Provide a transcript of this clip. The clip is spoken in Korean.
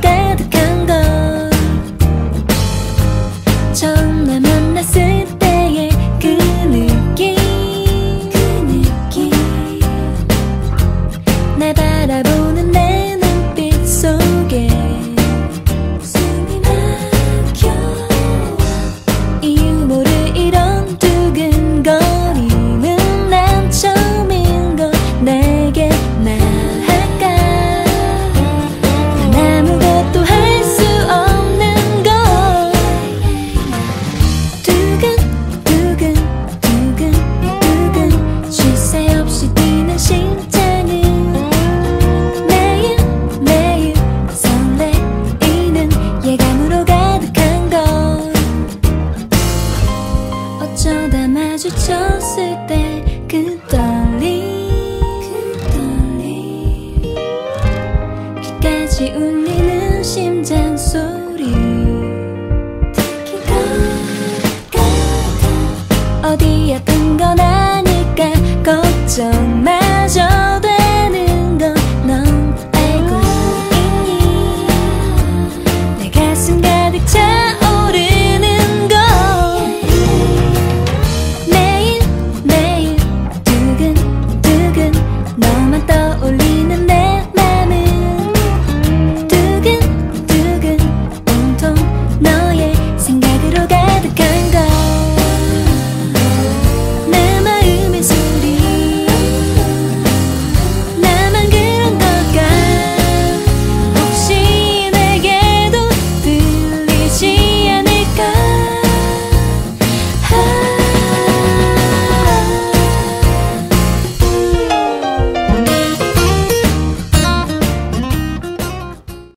가득한 건 처음 날 만났을 때 마주쳤을 때 그 떨림 그 떨림. 끝까지 울리는 심장.